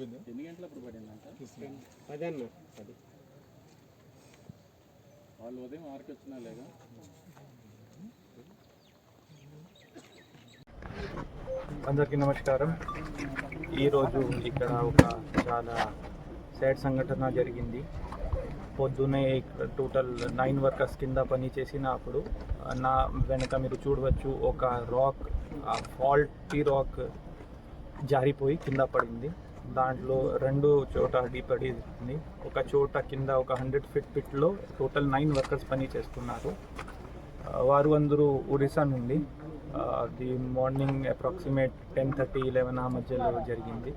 ఎన్ని గంటలు అప్పుడు పడిందంట? పది అన్న పది. వాళ్ళు ఉదయం ఆరుకి వచ్చినా లేదా? అందరికీ నమస్కారం. ఈరోజు ఇక్కడ ఒక చాలా సాడ్ సంఘటన జరిగింది. పొద్దునే టోటల్ నైన్ వర్కర్స్ కింద పని చేసినప్పుడు నా వెనక మీరు చూడవచ్చు ఒక రాక్ ఫాల్టీ రాక్ జారిపోయి కింద పడింది. దాంట్లో రెండు చోట పడింది ఒక చోట కింద ఒక హండ్రెడ్ ఫిట్ పిట్లో టోటల్ నైన్ వర్కర్స్ పని చేస్తున్నారు. వారు అందరూ ఒడిశా నుండి ఆ, అది morning approximate ten thirty eleven ఆ మధ్యలో జరిగింది.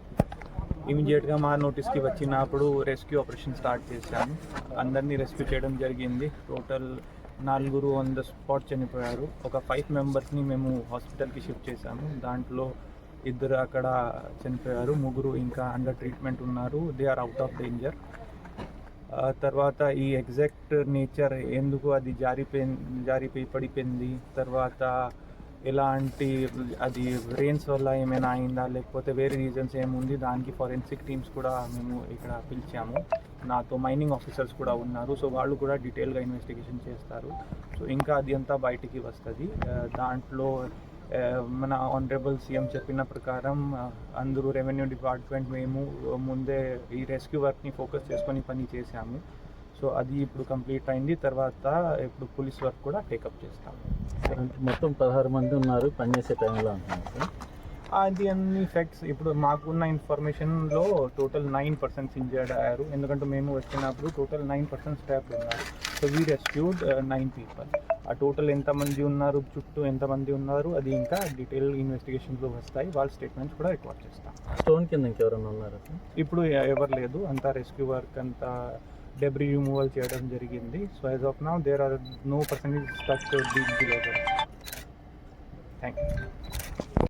ఇమీడియట్గా మా నోటీస్కి వచ్చినప్పుడు రెస్క్యూ ఆపరేషన్ స్టార్ట్ చేశాము. అందరినీ రెస్క్యూ చేయడం జరిగింది. టోటల్ నలుగురు ఆన్ ద స్పాట్ చనిపోయారు. ఒక ఫైవ్ మెంబర్స్ని మేము హాస్పిటల్కి షిఫ్ట్ చేశాము. దాంట్లో ఇద్దరు అక్కడ చనిపోయారు ముగ్గురు ఇంకా అండర్ ట్రీట్మెంట్ ఉన్నారు. They are out of danger తర్వాత ఈ ఎగ్జాక్ట్ నేచర్ ఎందుకు అది జారిపోయి జారిపోయి పడిపోయింది? తర్వాత ఎలాంటి అది రెయిన్స్ వల్ల ఏమైనా అయిందా? లేకపోతే వేరే రీజన్స్ ఏముంది? దానికి ఫారెన్సిక్ టీమ్స్ కూడా మేము ఇక్కడ పిలిచాము. నాతో మైనింగ్ ఆఫీసర్స్ కూడా ఉన్నారు. సో వాళ్ళు కూడా డీటెయిల్గా ఇన్వెస్టిగేషన్ చేస్తారు. సో ఇంకా అది అంతా బయటికి వస్తుంది. దాంట్లో మన ఆనరబుల్ సీఎం చెప్పిన ప్రకారం అందరూ రెవెన్యూ డిపార్ట్మెంట్ మేము ముందే ఈ రెస్క్యూ వర్క్ని ఫోకస్ చేసుకొని పని చేశాము. సో అది ఇప్పుడు కంప్లీట్ అయింది. తర్వాత ఇప్పుడు పోలీస్ వర్క్ కూడా టేకప్ చేస్తాము. మొత్తం పదహారు మంది ఉన్నారు. పనిచేసే టైంలో అంటున్నారు అది అన్ని ఫ్యాక్ట్స్ ఇప్పుడు మాకున్న ఇన్ఫర్మేషన్లో టోటల్ నైన్ పర్సెంట్స్ ఇంజర్డ్ అయ్యారు. ఎందుకంటే మేము వచ్చినప్పుడు టోటల్ నైన్ పర్సెంట్ స్టాఫ్ ఉన్నారు. So we rescued nine people ఆ టోటల్ ఎంతమంది ఉన్నారు చుట్టూ ఎంతమంది ఉన్నారు అది ఇంకా డీటెయిల్ ఇన్వెస్టిగేషన్లో వస్తాయి. వాళ్ళ స్టేట్మెంట్స్ కూడా రికార్డ్ చేస్తాం. స్టోన్ కింద ఇంకెవరైనా ఉన్నారా ఇప్పుడు ఎవరు లేదు. అంతా రెస్క్యూ వర్క్ అంతా డెబ్రీ రిమూవల్ చేయడం జరిగింది. So as of now there are no percentage stuck thank you